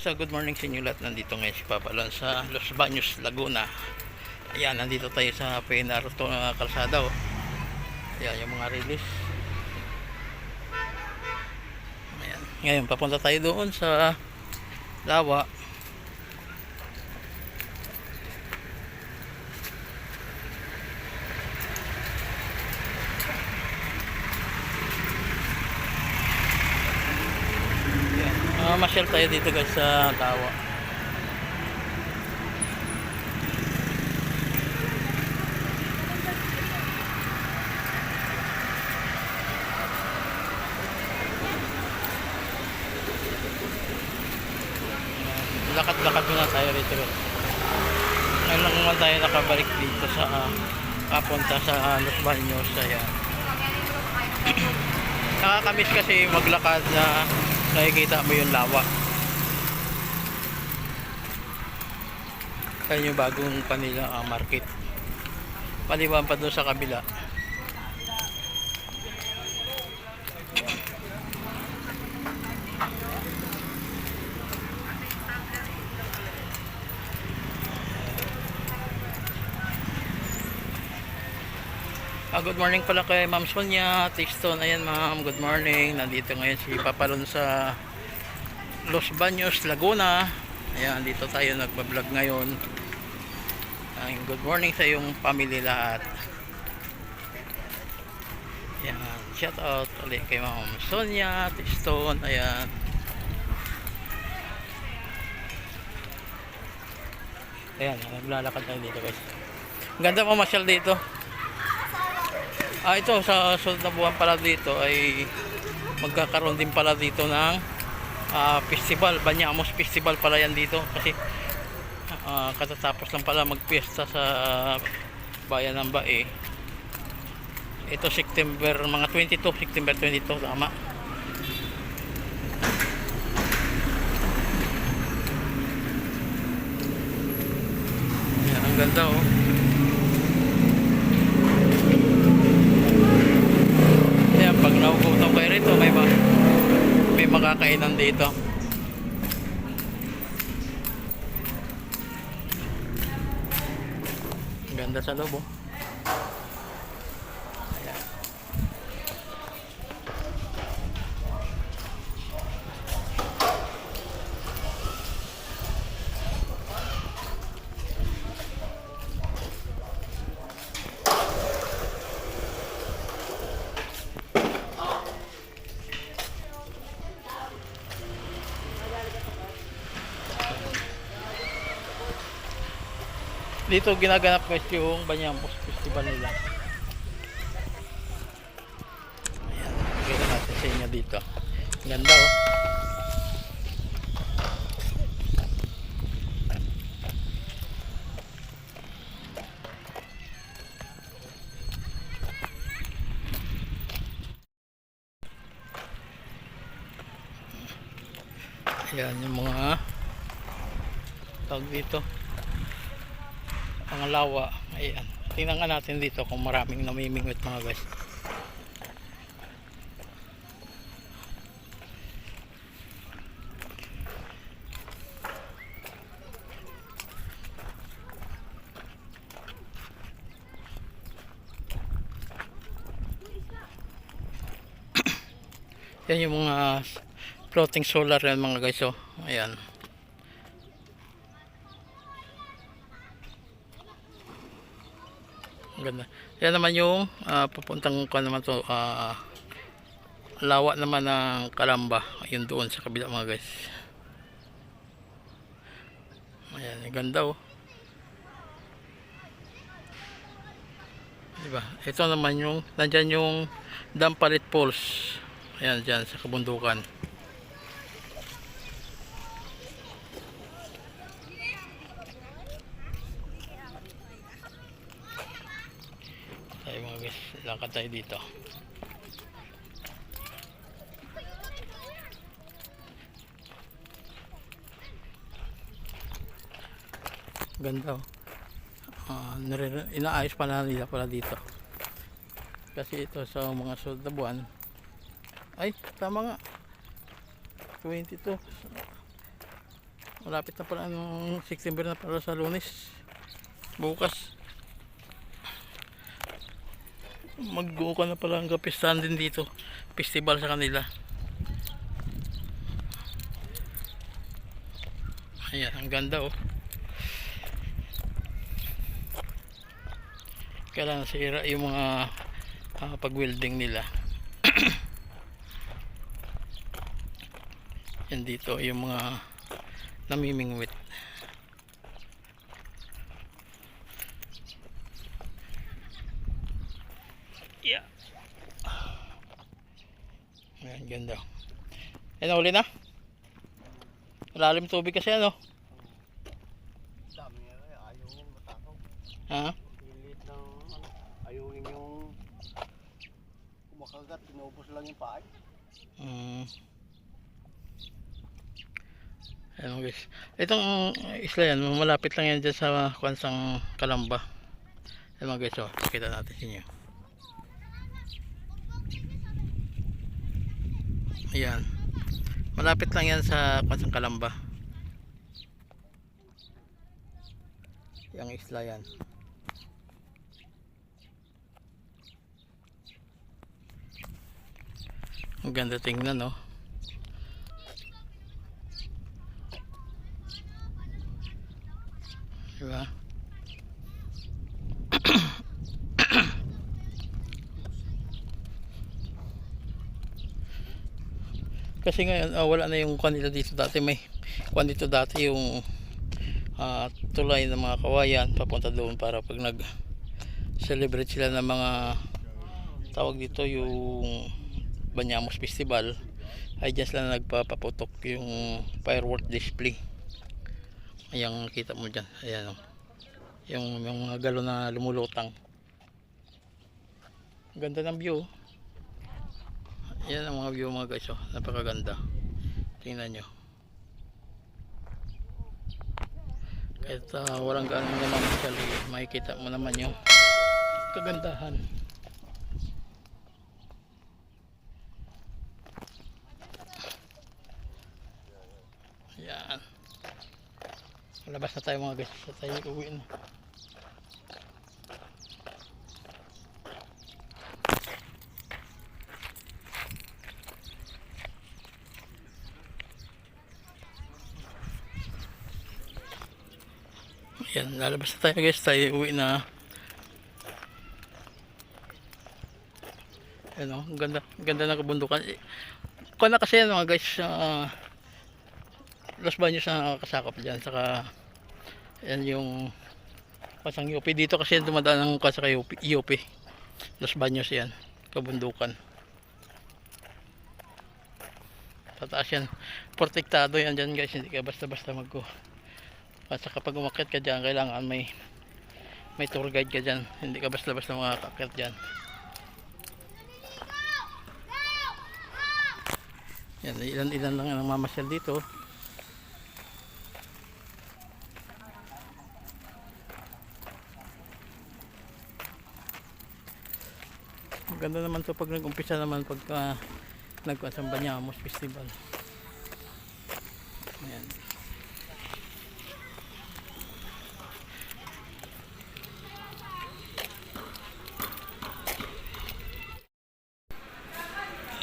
So good morning sa inyo lahat. Nandito ngayon si Papa Lon sa Los Baños, Laguna. Ayan, nandito tayo sa Pinarto na kalsada. Oh. Ayan, yung mga release. Ayan. Ngayon, papunta tayo doon sa Lawa. Ayan. Uh, masyal tayo dito guys sa. Ayan. Lakad-lakad muna tayo dito guys. Ngayon lang naman tayo nakabalik dito sa uh, papunta sa uh, Los Baños. Ayan. Nakakamiss kasi maglakad na nakikita mo yung lawa. Kaya yung bagong kanila ah, market. Paliwan pa doon sa kabila. Ah, good morning pala kay Ma'am Sonia Tiston. Ayan ma'am, good morning. Nandito ngayon si Papalon sa Los Baños, Laguna. Ayan, dito tayo nagbablog ngayon. Ay, good morning sa iyong family lahat. Ayan, shout out ulit kay Ma'am Sonia Tiston. Ayan. Ayan, naglalakad tayo dito guys. Ang Ganda mo masyal dito. Ah, ito sa sunod buwan pala dito ay magkakaroon din pala dito ng ah, festival, Banyamos Festival pala yan dito kasi ah, katatapos lang pala magpiesta sa bayan ng Bae. Ito September, mga 22, September 22, tama. Yan, ang ganda oh. Ayan, pag nagugutom kayo rito, may, ma may makakainan dito. Ganda sa loob, oh. Ayan. Dito ginaganap guys yung Banyamos Festival nila. Ayan, pakita natin sa inyo dito. Ganda oh. Ayan yung mga tawag dito ang lawa ayan tingnan natin dito kung maraming namimingwit mga guys. Yan yung mga floating solar yan mga guys oh. Ayan Ganda. Yan naman yung ah, papuntang ko naman to ah, lawa naman ng Kalamba. Ayun doon sa kabila mga guys. Ayan, ganda oh. Diba? Ito naman yung nandyan yung Dampalit Falls. Ayan dyan sa kabundukan. tayo mga guys lakad tayo dito. Ganda oh. Nire- inaayos pa na nila pala dito. Kasi ito sa mga sunod ay tama nga. 22 Malapit na pala ng September na pala sa lunes. Bukas. Mag-go ka na pala ang kapistahan din dito. Festival sa kanila. Ayan, ang ganda oh. Kailangan sira yung mga ah, pag-welding nila. Yan dito yung mga namimingwit. Yeah. Ayan, ganda. Ayan, huli na. Malalim tubig kasi ano. Dami nga eh, ayaw mong matakaw. Ha? Lilit ng ano, ayaw yung kumakagat, tinubos lang yung paa. Mm. Ayan guys. Itong isla yan, malapit lang yan dyan sa kwansang Kalamba. Ayan mga guys, oh, kita natin sa inyo. Ayan. Malapit lang yan sa kwansang Kalamba. Yung isla yan. Ang ganda tingnan, no? Diba? Kasi ngayon, ah, wala na yung kwan dito dati. May kwan dito dati yung ah, tulay ng mga kawayan papunta doon para pag nag celebrate sila ng mga tawag dito yung Banyamos Festival ay dyan sila nagpapaputok yung firework display. Ayan kita mo dyan. Ayan o yung, yung mga galon na lumulutang. Ganda ng view ayan ang mga view mga guys oh. napakaganda tingnan nyo kahit ah, walang ganong naman actually makikita mo naman yung kagandahan Ayan. Labas na tayo mga guys. Sa tayo uwi na. Ayan, lalabas na tayo guys. Tayo uwi na. Ayan o, ang ganda, ganda ng kabundukan. Eh, Kuha na kasi yan mga guys. ah, Los Baños na kasakop dyan saka yan yung pasang UP dito kasi dumadaan ng kasa kay UP, UP Los Baños yan kabundukan tataas yan protektado yan dyan guys hindi ka basta basta magko at saka pag umakyat ka dyan kailangan may may tour guide ka dyan hindi ka basta basta makakakyat dyan yan ilan ilan lang ang mamasyal dito Maganda naman to pag nag-umpisa naman pagka nagkasang Banyamos Festival. Ayan.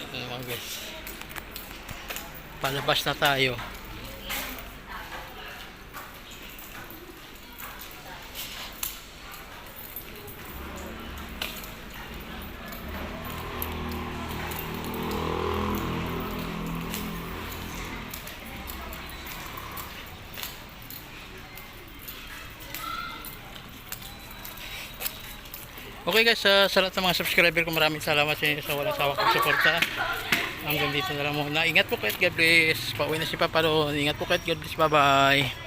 Ayan mga guys. Palabas na tayo. Okay guys, sa sa lahat ng mga subscriber ko maraming salamat sa inyo sa walang sawak pagsuporta. Hanggang dito na lang muna. Ingat po kahit God bless. Pauwi na si Papa doon. Ingat po kahit God bless. Bye bye.